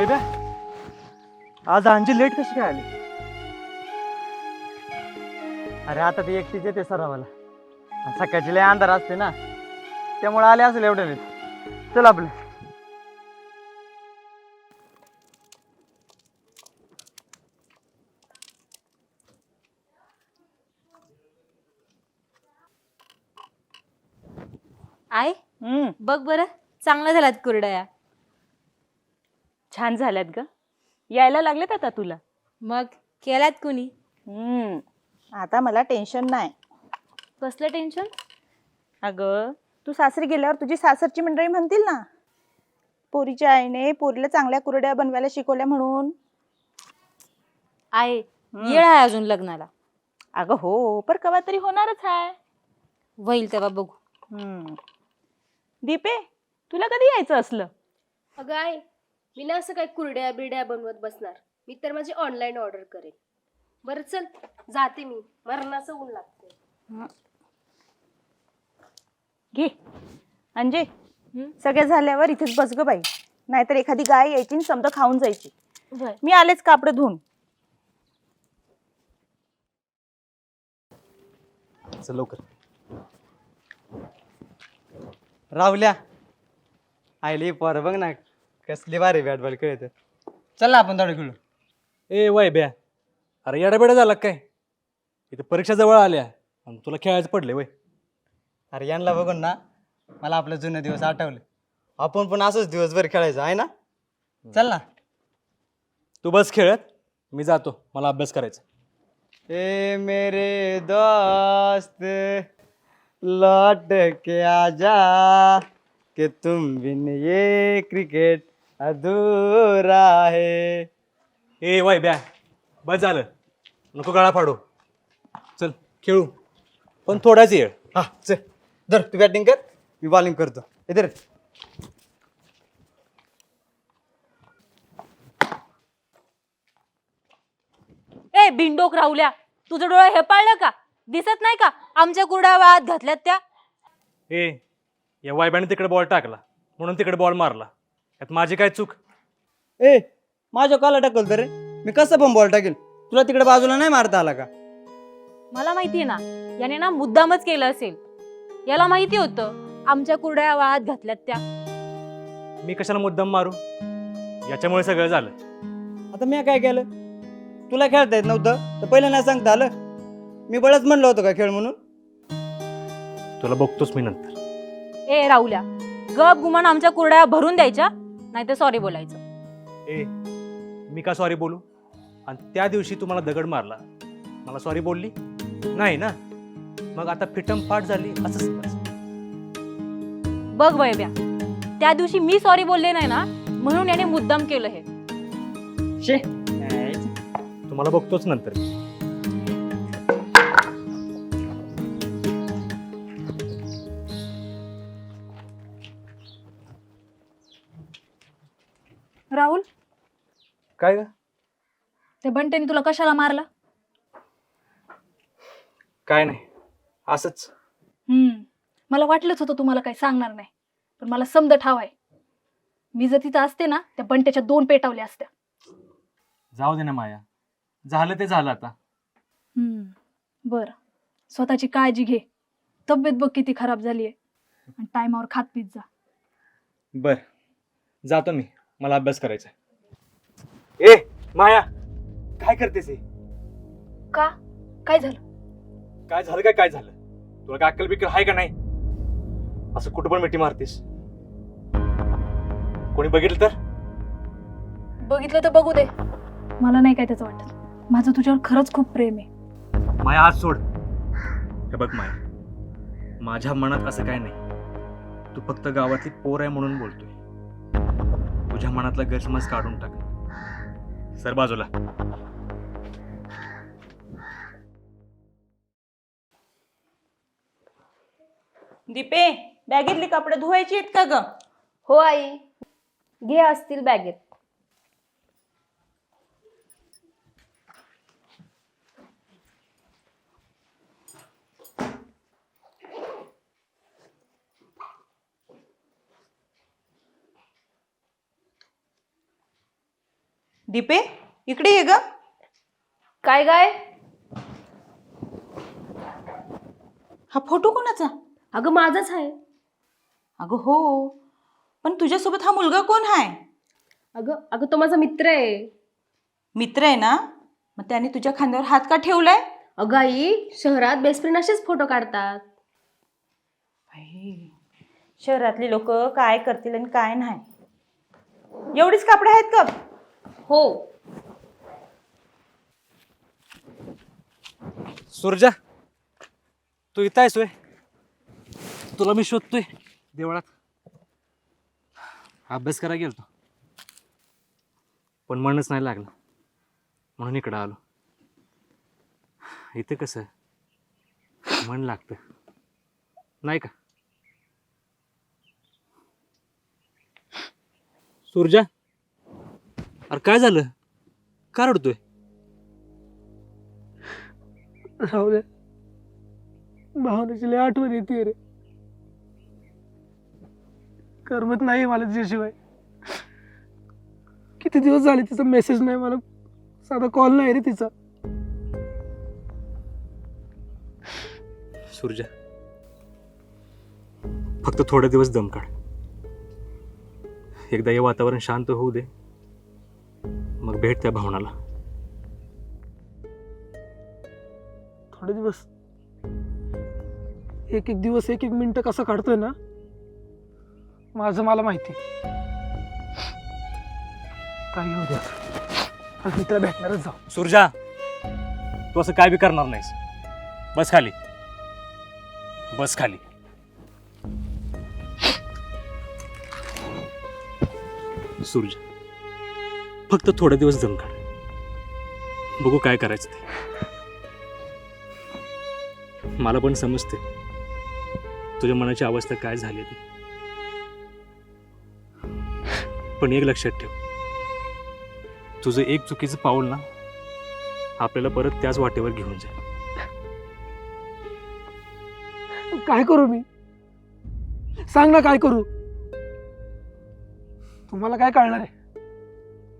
आज अंजी लेट कशी काय आली? अरे आता ती एकटीच येते सरावाला. सकाळची लय अंधार असते ना. त्यामुळे आले असेल एवढं लेट. चल आपलं. आय बघ बरं चांगल्या झाल्यात कुरडया. छान झाल्यात ग. यायला लागलेत आता तुला. मग केल्यात कुणी? हम्म. आता मला टेन्शन नाही. कसलं टेन्शन? अगं तू सासरी गेल्यावर तुझी सासरची मंडळी म्हणतील ना. पोरीच्या आईने पोरीला चांगल्या कुरड्या बनवायला शिकवल्या म्हणून. आहे येळ आहे अजून लग्नाला. अगं हो पर कवा तरी होणारच आहे. होईल तेव्हा बघू. हम्म. दीपे तुला कधी यायचं असलं? अगं आहे मी ना असं काय कुरड्या बिरड्या बनवत बसणार. मी तर माझी ऑनलाईन ऑर्डर करेन. बरं चल. जाते मी. मरणाचं ऊन लागते घे. अंजे. हम्म. सगळं झाल्यावर इथेच बस ग बाई. नाहीतर एखादी गाय यायची आणि समजा खाऊन जायची. मी आलेच कापड धुवून. चल लवकर. राहुल्या. आयली पोर बघ ना कसली भारी बॅट बॉल खेळत चल ना आपण थोडं खेळू. ए वय ब्या. अरे येडाबेडा झाला काय? इथं परीक्षा जवळ आल्या. आणि तुला खेळायचं पडले वय. अरे यांना बघून ना मला आपले जुने दिवस आठवले. आपण पण असंच दिवसभर खेळायचं आहे ना? चल ना. तू बस खेळत मी जातो. मला अभ्यास करायचा. ए मेरे दोस्त लौट के आजा कि तुम बिन ये क्रिकेट अधूरा है ए वय ब्या बस झालं. नको गळा फाडू. चल खेळू. पण थोडाच येळ. हा चल. धर तू बॅटिंग कर. मी बॉलिंग करतो. इधर ए बिंडोक राहुल्या तुझं डोळं हे पाळलं का? दिसत नाही का? आमच्या कुरड्या वाळात घातल्यात त्या. ए या वायब्याने तिकडे बॉल टाकला. म्हणून तिकडे बॉल मारला. यात माझी काय चूक? ए माझ्या काला टाकल तर रे. मी कसं पण बॉल टाकेल? तुला तिकडे बाजूला नाही मारता आला का? मला माहितीये ना याने ना मुद्दामच केलं असेल. याला माहिती होतं आमच्या कुरड्या वाळात घातल्यात त्या. मी कशाला मुद्दाम मारू? याच्यामुळे सगळं झालं. आता मी काय केलं? तुला खेळता येत नव्हतं तर पहिलं नाही सांगता आलं? मी बळच म्हणलं होतं का खेळ म्हणून? तुला बघतोच मी नंतर. ए राहुल्या गप गुमान आमच्या कुरड्या भरून द्यायच्या. नाही तर सॉरी बोलायचं. ए मी का सॉरी बोलू? आणि त्या दिवशी तू मला दगड मारला. मला सॉरी बोलली? नाही ना? मग आता फिटम फाट झाली असं समज बघ वैब्या त्या दिवशी मी सॉरी बोलले नाही ना म्हणून याने मुद्दाम केलं हे. शे. तुम्हाला बघतोच नंतर काय ग? ते बंटेने तुला कशाला मारला? काय नाही असंच. हम्म. मला वाटलंच होतं तुम्हाला काही सांगणार नाही पण मला समज ठाव आहे. मी जर तिथं असते ना त्या बंट्याच्या दोन पेटावल्या असत्या. जाऊ दे ना माया. झालं ते झालं आता. हम्म. बरं. स्वतःची काळजी घे. तब्येत बघ किती खराब झाली आहे. आणि टायमावर खात पीत जा. बर. जातो मी. मला अभ्यास करायचा आहे. ए माया काय करतेस हे? का? काय झालं? काय झालं काय काय झालं? तुला काय अक्कल बिक्कल आहे का नाही? असं कुठं पण मिठी मारतेस? कोणी बघितलं तर? बघितलं तर बघू दे. मला नाही काय त्याचं वाटत. माझं तुझ्यावर खरंच खूप प्रेम आहे. माया आज सोड. हे बघ माया माझ्या मनात असं काय नाही. तू फक्त गावातली पोर आहे म्हणून बोलतोय. तुझ्या मनातला गैरसमज काढून टाक. सर बाजूला. दीपे बॅगेतली कपडे धुवायची आहेत का ग? हो आई घे असतील बॅगेत. दीपे इकडे ये ग. काय काय हा फोटो कोणाचा? अगं माझाच आहे. अगं हो पण तुझ्यासोबत हा मुलगा कोण आहे अगं अगं तो माझा मित्र आहे. मित्र आहे ना? मग त्याने तुझ्या खांद्यावर हात का ठेवलाय? अगं आई शहरात बेस्ट फ्रेंड असेच फोटो काढतात. शहरातली लोक काय करतील आणि काय नाही. एवढीच कापडे आहेत का? हो. सुरजा तू इथं आहेस होय? तुला मी शोधतोय देवळात. अभ्यास करा गेलतो. पण मनच नाही लागलं. म्हणून इकडं आलो. इथं कसं? मन लागतं. नाही का? सुरजा अरे काय झालं? का रडतोय? राहू दे भावनेची लय आठवण येते रे. करमत नाही मला तिच्याशिवाय. किती दिवस झाले तिचा मेसेज नाही मला साधा कॉल नाही रे तिचा. सुरजा फक्त थोडे दिवस दम काढ. एकदा हे वातावरण शांत होऊ दे. मग भेट त्या भावनाला. थोडे दिवस. एक एक दिवस एक एक मिनिट कसं काढतोय ना माझं मला माहिती. काही होऊ द्या. त्याला भेटणारच जाऊ. सुरजा तू असं काय बी करणार नाहीस. बस खाली. बस खाली. सुरजा. फक्त थोडे दिवस दम काढ. बघू काय करायचं ते. मला पण समजते. तुझ्या मनाची अवस्था काय झाली ती. पण एक लक्षात ठेव. तुझं एक चुकीचं पाऊल ना आपल्याला परत त्याच वाटेवर घेऊन जाईल. काय करू मी? सांग ना काय करू? तुम्हाला काय कळणार आहे?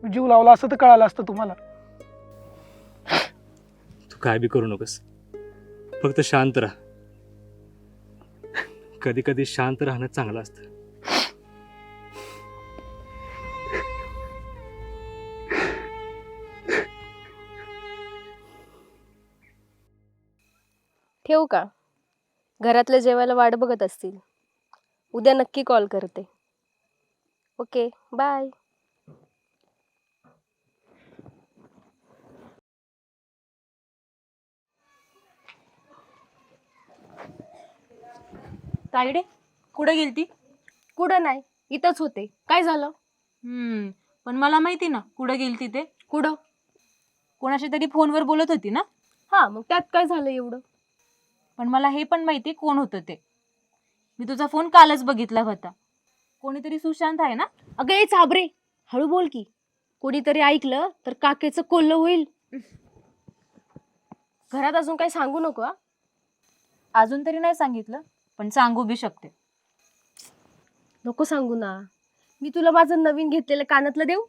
मी जीव लावला असतं तर कळालं असतं तुम्हाला. तू काय बी करू नकोस. फक्त शांत राहा. कधी कधी शांत राहणं चांगलं असतं. ठेवू का? घरातले जेवायला वाट बघत असतील. उद्या नक्की कॉल करते. Okay bye. तायडे कुठे गेलती? कुठं नाही इथंच होते. काय झालं? हम्म पण मला माहिती ना कुठं गेलती ते? कुठं? कोणाशी तरी फोनवर बोलत होती ना? हा मग त्यात काय झालं एवढं? पण मला हे पण माहिती कोण होतं ते. मी तुझा फोन कालच बघितला होता. कोणीतरी सुशांत आहे ना? अगं ए चाबरे हळू बोल की. कोणीतरी ऐकलं तर काकेचं कोल्लं होईल. घरात अजून काही सांगू नको हा? अजून तरी नाही सांगितलं? पण सांगू बी शकते. नको सांगू ना. मी तुला माझं नवीन घेतलेलं कानातलं देऊ?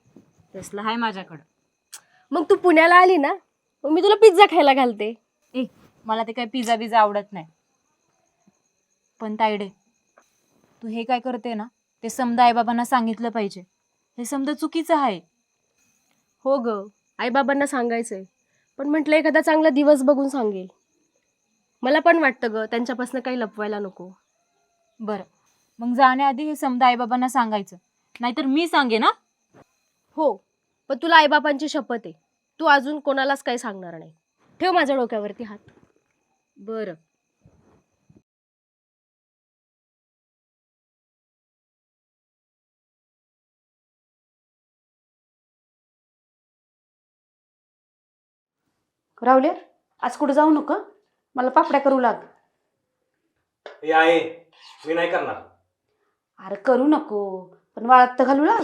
तसलं आहे माझ्याकडं. मग तू पुण्याला आली ना मग मी तुला पिझ्झा खायला घालते. ए मला ते काय पिझ्झा बिझा आवडत नाही. पण तायडे तू हे काय करते ना ते समजा आईबाबांना सांगितलं पाहिजे. हे समजा चुकीचं आहे. हो ग आईबाबांना सांगायचंय. पण म्हटलं एखादा चांगला दिवस बघून सांगेल. मला पण वाटतं ग त्यांच्यापासून काही लपवायला नको. बरं. मग जाण्याआधी हे समजा आईबाबांना सांगायचं. नाहीतर मी सांगे ना हो पण तुला आईबाबांची शपथ आहे. तू अजून कोणालाच काही सांगणार नाही. ठेव माझ्या डोक्यावरती हात. बरं. राहुल्या आज कुठं जाऊ नका? मला पापड्या करू लाग. हे आहे. मी नाही करणार. अरे करू नको. पण वाळत तर घालू लाग.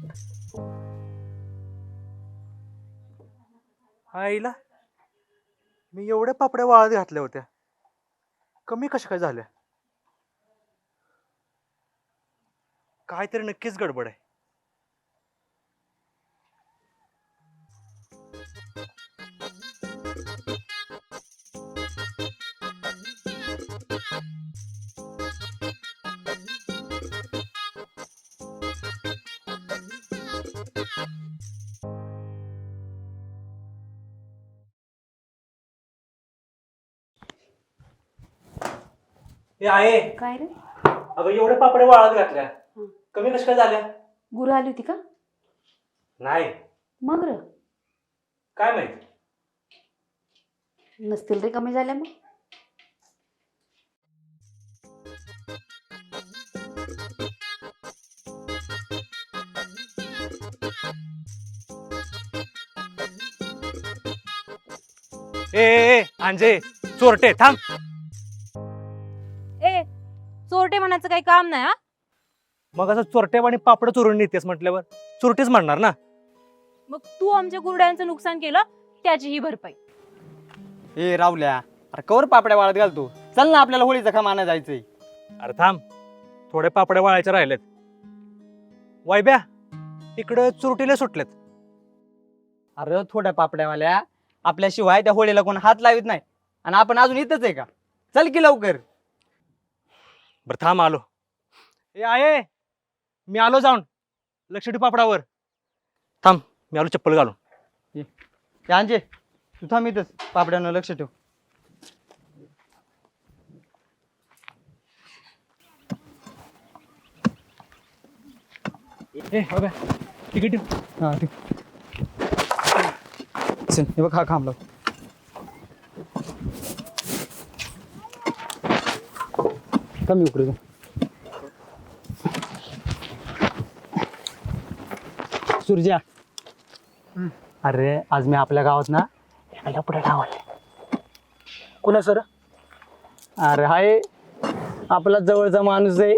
आईला? मी एवढ्या पापड्या वाळत घातल्या होत्या. कमी कशा काय झाल्या? काहीतरी नक्कीच गडबड आहे. हे आहे. काय रे? अगं एवढ्या पापड्या वाळत घातल्या. कमी कशा काय झाल्या? गुरु आली होती का? नाही. मग र? काय माहीत? नसतील रे कमी झाल्या मग. ए ए अंजे चोरटे थांब. म्हणायचं काही काम नाही हा? मग असं चोरट्या आणि पापड चोरून नेतेस म्हटल्यावर. चोरटेच म्हणणार ना? मग तू आमच्या कुरड्यांचं नुकसान केलं त्याची ही भरपाई. ए रावल्या अरे कवर पापड्या वाळत घालतो चल ना आपल्याला होळीचा खा माना जायचंय. अरे थांब थोडे पापड्या वाळायचे राहिलेत. वायब्या इकडं चुरटीला सुटलेत. अरे थोड्या पापड्यावाल्या आपल्याशिवाय त्या होळीला कोण हात लावित नाही. आणि आपण अजून इथंच आहे का? चल की लवकर. बरं थांब आलो. ए आहे. मी आलो जाऊन. लक्ष ठेव पापडावर. थांब मी आलो चप्पल घालून. यांचे तू थांब इथंच. पापड्यानं लक्ष ठेव. ए बाबा तिकीट ठेव. हा ठेव. चल हे बघ हा खांबला कमी उकडे तू सुरज्या अरे आज मी आपल्या गावात ना एका लपड्या गावात कुणा सर? अरे हाय. आपला जवळचा माणूस आहे.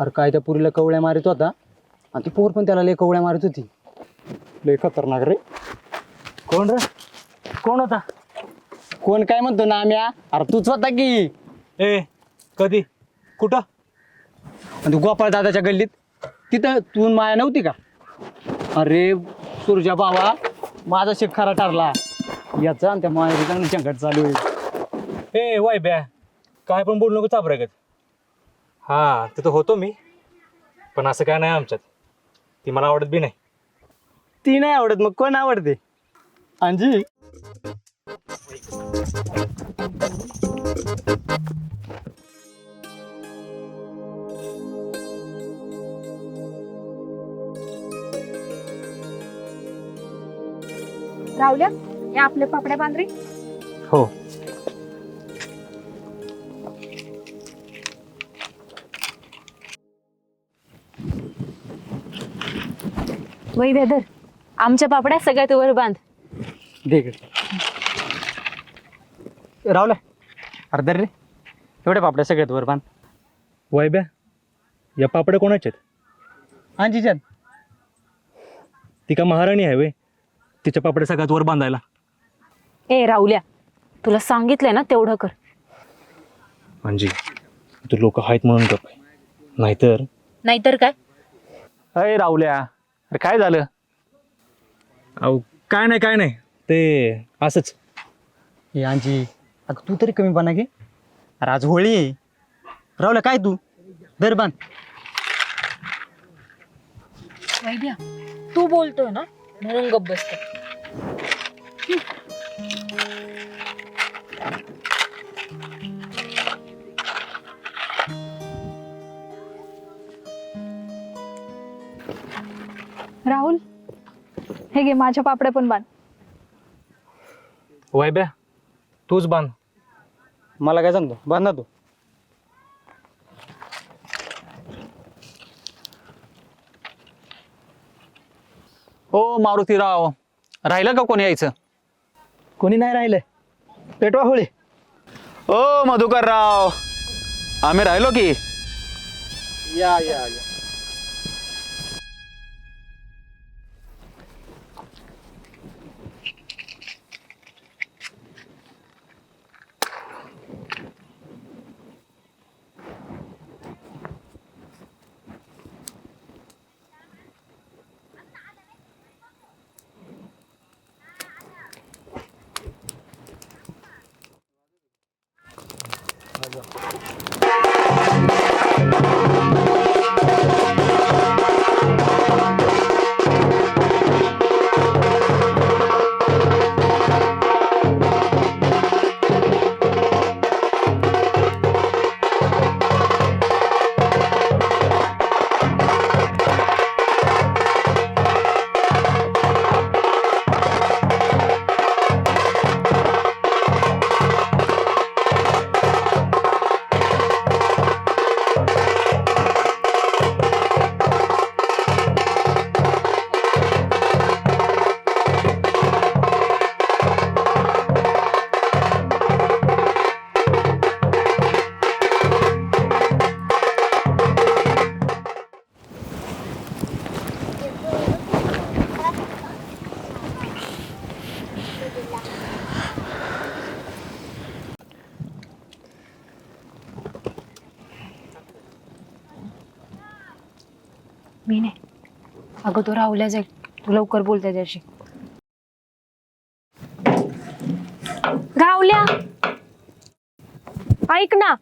अरे काय त्या पुरीला कवळ्या मारित होता? आणि ती पोर पण त्याला लय कवळ्या मारित होती. लय खतरनाक रे. कोण रे? कोण होता? कोण काय म्हणतो ना आम्या अरे तूच होता की. ए कधी? कुठं? आणि गोपाळ दादाच्या गल्लीत. तिथं तू माया नव्हती का? अरे सुरजा बाबा माझा शिक खरा ठरला. याचा आणि त्या मायाची चांगली चंकट चालू आहे. ए वायब्या काय पण बोलू नको चाबरागत हा तिथं होतो मी. पण असं काय नाही आमच्यात. ती मला आवडत बी नाही. ती नाही आवडत मग कोण आवडते? अंजी? राहुल्या हे आपले पापड्या बांधरे. हो. वैद्यधर आमच्या पापड्या सगळ्यात वर बांध. दे रावलं अरे दर रे. एवढ्या पापड्या सगळ्यात वर बांध. वायब्या या पापड्या कोणाच्या आहेत? अंजीच्यात ती का महाराणी आहे वे तिच्या पापड्या सगळ्यात वर बांधायला. ए राहुल्या तुला सांगितलंय ना तेवढं कर. म्हणजे तू लोक आहेत म्हणून गप. आहे नाहीतर नाहीतर काय? अय रावल्या अरे काय झालं? अहो काय नाही काय नाही. ते असंच. हे अंजी अगं तू तरी कमी बांधा घे अरे आज होळी आहे. रावलं काय तू? दर बांध. वैद्या तू बोलतोय ना म्हणून गप्प बसतो. राहुल हे घे माझ्या पापड्या पण बांध. वैब्या तूच बांध. मला काय सांगतो? बांधा तू. ओ मारुतीराव राहिलं का कोणी यायचं? कोणी नाही राहिलं. पेटवा होळी. ओ मधुकरराव. आम्ही राहिलो की? या या या. casa. मी नाही. अगं तो राहुल्या जाईल तू लवकर बोल त्याच्याशी राहुल्या! ऐक ना.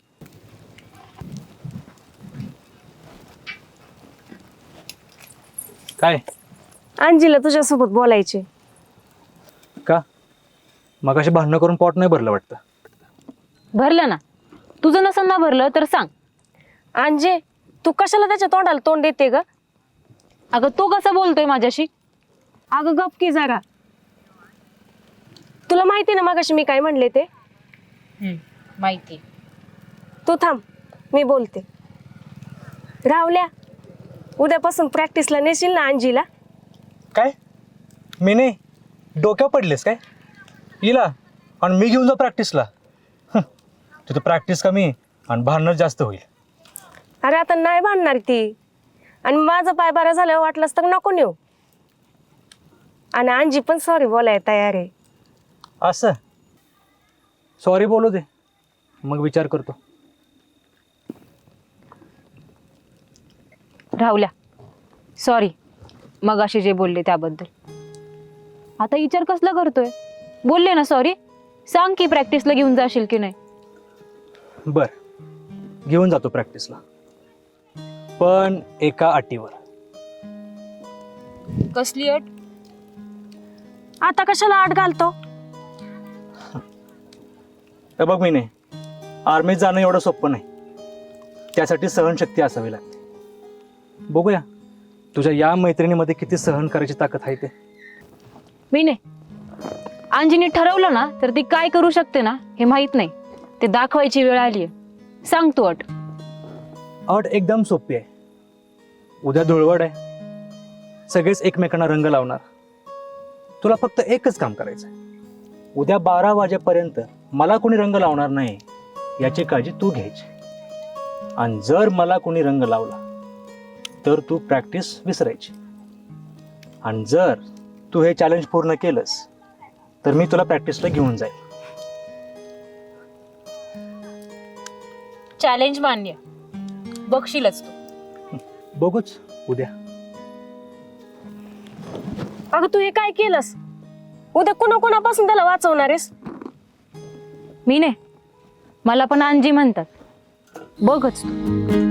काय? अंजीला तुझ्यासोबत बोलायचे. का? मग अशी भांडणं करून पोट नाही भरलं वाटतं. भरलं ना? तुझं नसन ना भरलं तर सांग. अंजे तू कशाला त्याच्या तोंडाला तोंड देते ग? अगं तो कसा बोलतोय माझ्याशी? अगं गप की जरा. तुला माहिती ना मगाशी मी काय म्हणले ते? माहिती. तू थांब मी बोलते. रावल्या उद्यापासून प्रॅक्टिसला नेशील ना अंजीला? काय? मी नाही. डोक्या पडलेस काय? हिला आणि मी घेऊन जा प्रॅक्टिसला. तिथं प्रॅक्टिस कमी आणि भांडणं जास्त होईल. अरे आता नाही भांडणार ती. आणि माझं पाय बरा झाल्यावर वाटलंच तर नको नेऊ. आणि अंजी पण सॉरी बोलाय तयार आहे. असं? सॉरी बोलू दे. मग विचार करतो. राहुल्या सॉरी मग अशी जे बोलले त्याबद्दल. आता विचार कसला करतोय? बोलले ना सॉरी सांग की प्रॅक्टिसला घेऊन जाशील की नाही? बर. घेऊन जातो प्रॅक्टिसला पण एका अटीवर. कसली अट? आता कशाला आठ घालतो? हे बघ मी नाही आर्मीत जाणं एवढं सोपं नाही. त्यासाठी सहनशक्ती असावी लागते. बघूया तुझ्या या मैत्रिणीमध्ये किती सहन करायची ताकद आहे ते. मी नाही अंजीने ठरवलं ना तर ती काय करू शकते ना हे माहीत नाही. ते दाखवायची वेळ आली आहे सांग तू अट. अट एकदम सोपी आहे. उद्या धुळवड आहे. सगळेच एकमेकांना रंग लावणार. तुला फक्त एकच काम करायचं आहे उद्या बारा वाजेपर्यंत मला कोणी रंग लावणार नाही याची काळजी तू घ्यायची. आणि जर मला कोणी रंग लावला तर तू प्रॅक्टिस विसरायची. आणि जर तू हे चॅलेंज पूर्ण केलंस तर मी तुला प्रॅक्टिसला घेऊन जाईल. चॅलेंज मान्य. बघशीलच तू. बघूच उद्या. अगं तू हे काय केलंस? उद्या कुणा कुणापासून त्याला वाचवणार आहेस? मी नाही मला पण अंजी म्हणतात. बघच तू.